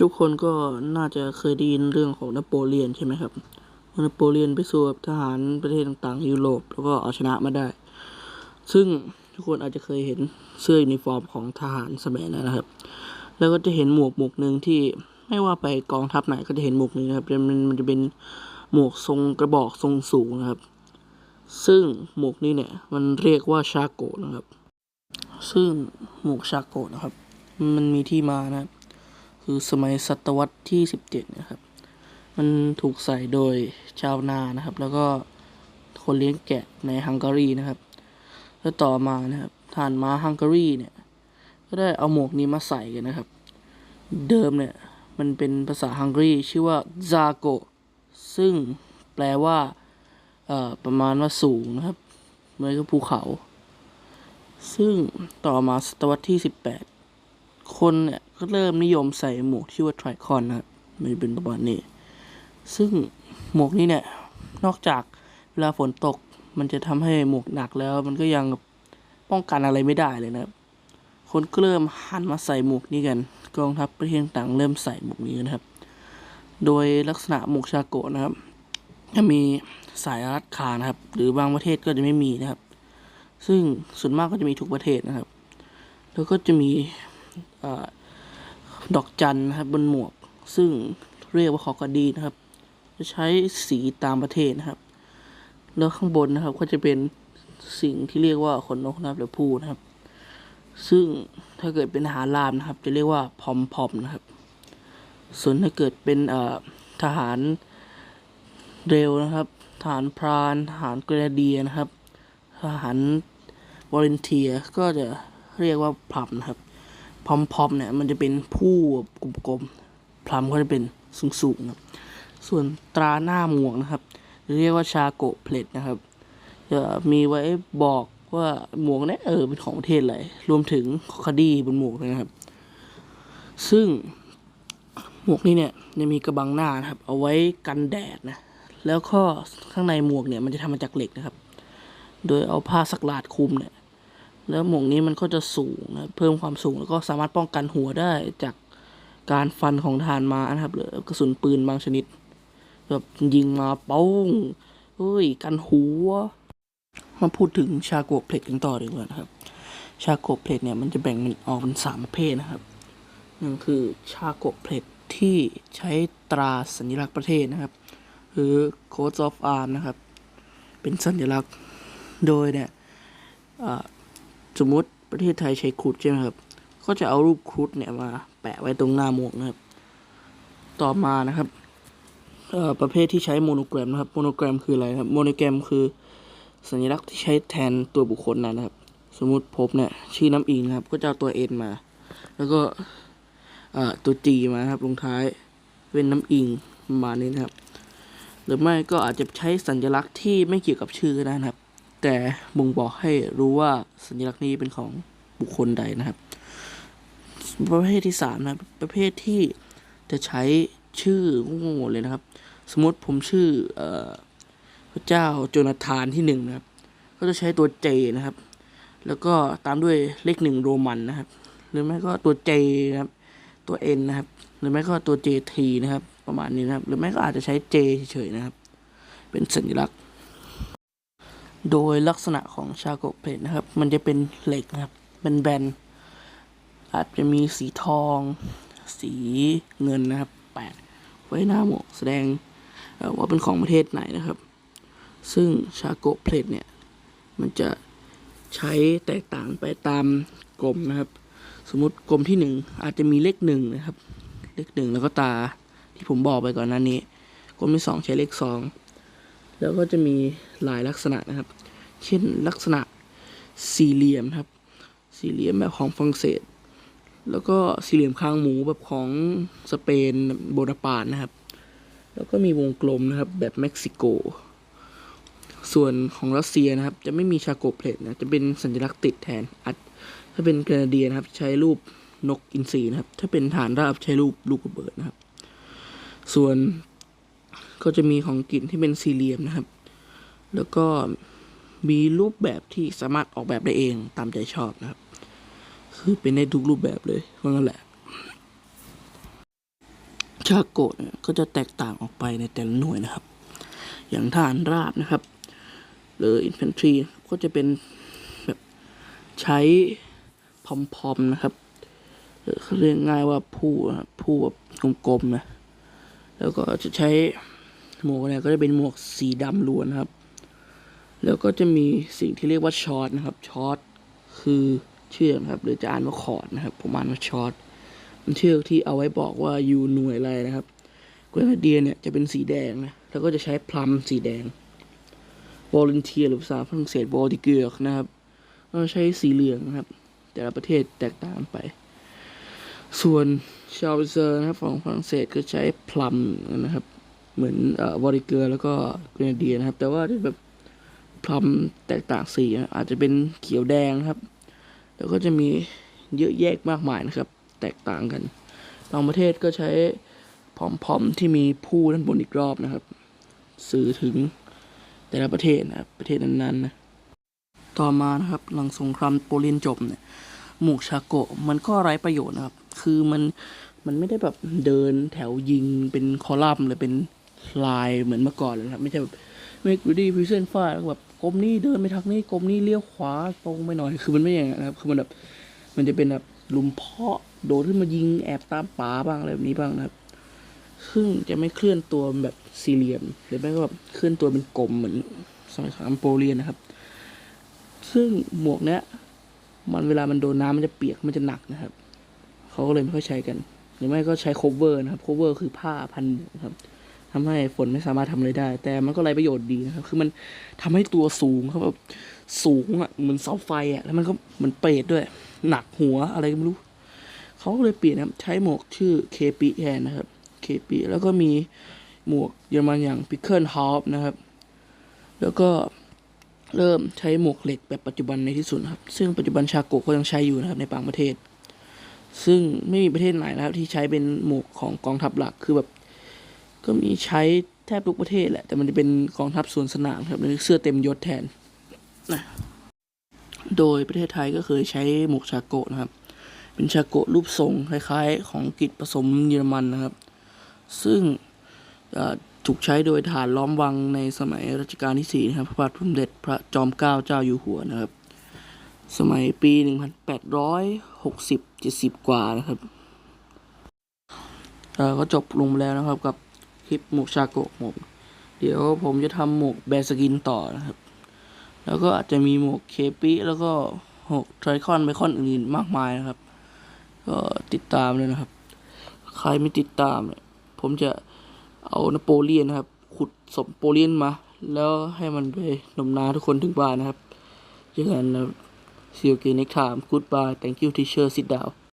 ทุกคนก็น่าจะเคยได้ยินเรื่องของนโปเลียนใช่ไหมครับนโปเลียนไปสู้กับทหารประเทศต่างๆในยุโรป แล้วก็เอาชนะมาได้ ซึ่งทุกคนอาจจะเคยเห็นเสื้อยูนิฟอร์มของทหารสมัยนั้นนะครับ แล้วก็จะเห็นหมวกหมวกหนึ่งที่ไม่ว่าไปกองทัพไหนก็จะเห็นหมวกนี้นะครับมันมันจะเป็นหมวกทรงกระบอกทรงสูงนะครับ ซึ่งหมวกนี้เนี่ยมันเรียกว่าชาโกนะครับ ซึ่งหมวกชาโกนะครับ มันมีที่มานะครับ คือสมัยศตวรรษที่ 17 นะครับ มันถูกใส่โดยชาวนานะครับ แล้วก็คนเลี้ยงแกะในฮังการีนะครับ แล้วต่อมานะครับทหานม้าฮังการีเนี่ย ก็ได้เอาหมวกนี้มาใส่กันนะครับ เดิมเนี่ย มันเป็นภาษาฮังการีชื่อว่าซาโกซึ่งแปลว่าประมาณว่าสูงนะครับเหมือนกับภูเขา ซึ่งต่อมาศตวรรษที่ 18 คนเนี่ย ก็เริ่มนิยมใส่หมวกที่ว่าทริคอนนะครับมันจะเป็นประมาณนี้ ซึ่งหมวกนี้เนี่ย นอกจากเวลาฝนตก มันจะทำให้หมวกหนักแล้ว มันก็ยังป้องกันอะไรไม่ได้เลยนะครับ คนก็เริ่มหันมาใส่หมวกนี้กัน กองทัพประเทศต่างเริ่มใส่หมวกนี้นะครับ โดยลักษณะหมวกชาโกะนะครับ จะมีสายรัดขานะครับ หรือบางประเทศก็จะไม่มีนะครับ ซึ่งส่วนมากก็จะมีทุกประเทศนะครับ แล้วก็จะมี ดอกจันนะครับบนหมวก ซึ่งเรียกว่าคอกาดีนะครับ จะใช้สีตามประเทศนะครับ แล้วข้างบนนะครับก็จะเป็นสิ่งที่เรียกว่าขนนกนะครับหรือผู้นะครับ ซึ่งถ้าเกิดเป็นทหารรามนะครับ จะเรียกว่าพอมพอมนะครับ ส่วนถ้าเกิดเป็นทหารเร็วนะครับทหารพรานทหารเกรเดียนะครับทหารวอลเนเทียก็จะเรียกว่าพลัมนะครับ พอมพอมๆเนี่ยมันจะเป็นผู้กลมๆพลัมก็จะเป็นสูงๆนะส่วนตราหน้าหมวกนะครับ เรียกว่าชาโกเพลทนะครับจะมีไว้บอกว่าหมวกนี่ยเออเป็นของประเทศอะไรรวมถึงคดีบนหมวกนะครับ ซึ่งหมวกนี้เนี่ยจะมีกระบังหน้านะครับ เอาไว้กันแดดนะแล้วก็ข้างในหมวกเนี่ยมันจะทำมาจากเหล็กนะครับ โดยเอาผ้าสักหลาดคลุมเนี่ย แล้วหมวกนี้มันก็จะสูงนะเพิ่มความสูงแล้วก็สามารถป้องกันหัวได้จากการฟันของทานมานะครับหรือกระสุนปืนบางชนิดแบบยิงมาป้องเฮ้ยกันหัว มาพูดถึงชาโกเพลทกันต่อดีกว่านะครับ ชาโกเพลทเนี่ยมันจะแบ่งออกเป็นสามประเภทนะครับหนึ่งคือชาโกเพลทที่ใช้ตราสัญลักษณ์ประเทศนะครับ หรือ Coat of Arm นะครับ เป็นสัญลักษณ์โดยเนี่ยอ่า สมมติประเทศไทยใช้ครุฑใช่ไหมครับ ก็จะเอารูปครุฑเนี่ยมาแปะไว้ตรงหน้าหมวกนะครับ ต่อมานะครับประเภทที่ใช้โมโนแกรมนะครับ โมโนแกรมคืออะไรครับ โมโนแกรมคือ สัญลักษณ์ที่ใช้แทนตัวบุคคลนั้นนะครับ สมมุติผมเนี่ยชื่อน้ำอิงครับ ก็จะเอาตัวเอ็นมา แล้วก็ตัวจีมานะครับ ลงท้ายเป็นน้ำอิงประมาณนี้นะครับ หรือไม่ก็อาจจะใช้สัญลักษณ์ที่ไม่เกี่ยวกับชื่อก็ได้นะครับ แต่บ่งบอกให้รู้ว่าสัญลักษณ์นี้เป็นของบุคคลใดนะครับ ประเภทที่สามนะครับประเภทที่จะใช้ชื่อโง่ๆเลยนะครับ สมมติผมชื่ออพระเจ้าโจนาธานที่หนึ่งนะครับ ก็จะใช้ตัวเจนะครับ แล้วก็ตามด้วยเลขหนึ่งโรมันนะครับ หรือไม่ก็ตัวเจนะครับ ตัวเอ็นนะครับ หรือไม่ก็ตัว JT นะครับ ประมาณนี้นะครับ หรือไม่ก็อาจจะใช้ J เฉยๆนะครับ เป็นสัญลักษณ์ โดยลักษณะของชาโกเพลทนะครับ มันจะเป็นเหล็กนะครับเป็นแบนอาจจะมีสีทอง สีเงินนะครับ แปะไว้หน้าหมวกแสดงว่าเป็นของประเทศไหนนะครับ ซึ่งชาโกเพลทเนี่ย มันจะใช้แตกต่างไปตามกรมนะครับ สมมติกรมที่หนึ่งอาจจะมีเลขหนึ่งนะครับ เลขหนึ่งแล้วก็ตาที่ผมบอกไปก่อนหน้านี้กรมที่สองใช้เลขสอง แล้วก็จะมีหลายลักษณะนะครับ เช่นลักษณะสี่เหลี่ยมครับ สี่เหลี่ยมแบบของฝรั่งเศส แล้วก็สี่เหลี่ยมคางหมูแบบของสเปนโบนาปาร์ตนะครับ แล้วก็มีวงกลมนะครับแบบเม็กซิโก ส่วนของรัสเซียนะครับ จะไม่มีชาโกเพลตนะจะเป็นสัญลักษณ์ติดแทนอัดถ้าเป็นแคนาเดียนะครับใช้รูปนกอินทรีนะครับ ถ้าเป็นฐานราบใช้รูปลูกระเบิดนะครับ ส่วน ก็จะมีของกินที่เป็นสี่เหลี่ยมนะครับ แล้วก็มีรูปแบบที่สามารถออกแบบได้เองตามใจชอบนะครับ คือเป็นได้ทุกรูปแบบเลยว่างั้นแหละชาโกะเนี่ยก็จะแตกต่างออกไปในแต่ละหน่วยนะครับ อย่างทหารราบนะครับ หรืออินฟันทรีก็จะเป็นแบบใช้พอมๆนะครับเรียกง่ายว่าผู้ผู้แบบกลมๆนะ แล้วก็จะใช้ หมวกเนี่ยก็จะเป็นหมวกสีดำล้วนครับ แล้วก็จะมีสิ่งที่เรียกว่าช็อตนะครับช็อตคือเชือกครับ หรือจะอ่านว่าคอร์ดนะครับ ผมอ่านว่าช็อตมันเชือกที่เอาไว้บอกว่าอยู่หน่วยอะไรนะครับกรนาเดียเนี่ยจะเป็นสีแดงนะ แล้วก็จะใช้พลัมสีแดงวอลเนเทียหรือภาษาฝรั่งเศสวอลดิเกอร์นะครับก็ใช้สีเหลืองนะครับ แต่ละประเทศแตกต่างไป ส่วนชาวเซอร์นะครับของฝรั่งเศสก็ใช้พลัมนะครับ เหมือนเอ่อวอลดิเกอร์แล้วก็กรนเดียนะครับ แต่ว่าที่แบบพลัมแตกต่างสีนะอาจจะเป็นเขียวแดงนะครับ แล้วก็จะมีเยอะแยะมากมายนะครับ แตกต่างกันบางประเทศก็ใช้พร้อมๆที่มีผู้ด้านบนอีกรอบนะครับ สื่อถึงแต่ละประเทศนะครับประเทศนั้นๆนะต่อมานะครับหลังสงครามโปรลินจบเนี่ยหมวกชาโกะมันก็ไร้ประโยชน์นะครับ คือมันมันไม่ได้แบบเดินแถวยิงเป็นคอลัมน์หรือเป็น ลายเหมือนเมื่อก่อนเลยนะครับ ไม่ใช่แบบเมกวิดีพิเซนฟ้าแบบกลมนี้เดินไปทางนี้กลมนี้เลี้ยวขวาตรงไปหน่อยคือมันไม่อย่างนั้นนะครับ คือมันแบบมันจะเป็นแบบหลุมเพาะโดดขึ้นมายิงแอบตามป่าบ้างอะไรแบบนี้บ้างนะครับ ซึ่งจะไม่เคลื่อนตัวแบบสี่เหลี่ยม หรือไม่ก็แบบเคลื่อนตัวเป็นกลมเหมือนสมัยสงครามโปรเลียนนะครับ ซึ่งหมวกเนี้ยมันเวลามันโดนน้ำมันจะเปียกมันจะหนักนะครับเขาก็เลยไม่ค่อยใช้กัน หรือไม่ก็ใช้ cover นะครับ cover คือผ้าพันหมวกครับ ทำให้ฝนไม่สามารถทำอะไรได้ แต่มันก็ไรประโยชน์ดีนะครับ คือมันทำให้ตัวสูงครับแบบสูงอะเหมือนเสาไฟอะแล้วมันก็เหมือนเปรตด้วย หนักหัวอะไรก็ไม่รู้เขาเลยเปลี่ยนนะครับใช้หมวกชื่อ KP แทนนะครับ KP แล้วก็มีหมวกเยอรมันอย่าง Pickle Half นะครับ แล้วก็เริ่มใช้หมวกเหล็กแบบปัจจุบันในที่สุดครับ ซึ่งปัจจุบันชาโกก็ยังใช้อยู่นะครับในบางประเทศ ซึ่งไม่มีประเทศไหนนะครับที่ใช้เป็นหมวกของกองทัพหลักคือแบบ ก็มีใช้แทบทุกประเทศแหละ แต่มันจะเป็นกองทัพส่วนสนามครับหรือเสื้อเต็มยศแทนนะโดยประเทศไทยก็เคยใช้หมวกชาโกะนะครับ เป็นชาโกะรูปทรงคล้ายๆ ของกฤษผสมเยอรมันนะครับ ซึ่งถูกใช้โดยฐานล้อมวังในสมัยรัชกาลที่สี่นะครับ พระบาทสมเด็จพระจอมเกล้าเจ้าอยู่หัวนะครับ สมัยปีหนึ่งพันแปดร้อยหกว่านะครับก็จบลงไปแล้วนะครับกับ คลิปหมวกชาโกะผมเดี๋ยวผมจะทำหมวกแบร์สกินต่อนะครับ แล้วก็อาจจะมีหมวกเคปิแล้วก็หกไทรคอนไบคอนอื่นๆมากมายนะครับ ก็ติดตามเลยนะครับ ใครไม่ติดตามเนี่ยผมจะเอานโปเลียนนะครับ ขุดศพนโปเลียนมา แล้วให้มันไปนมนาทุกคนถึงบ้านนะครับเจอกันนะครับ See you again next time. Goodbye. Thank you, teacher. Sit down.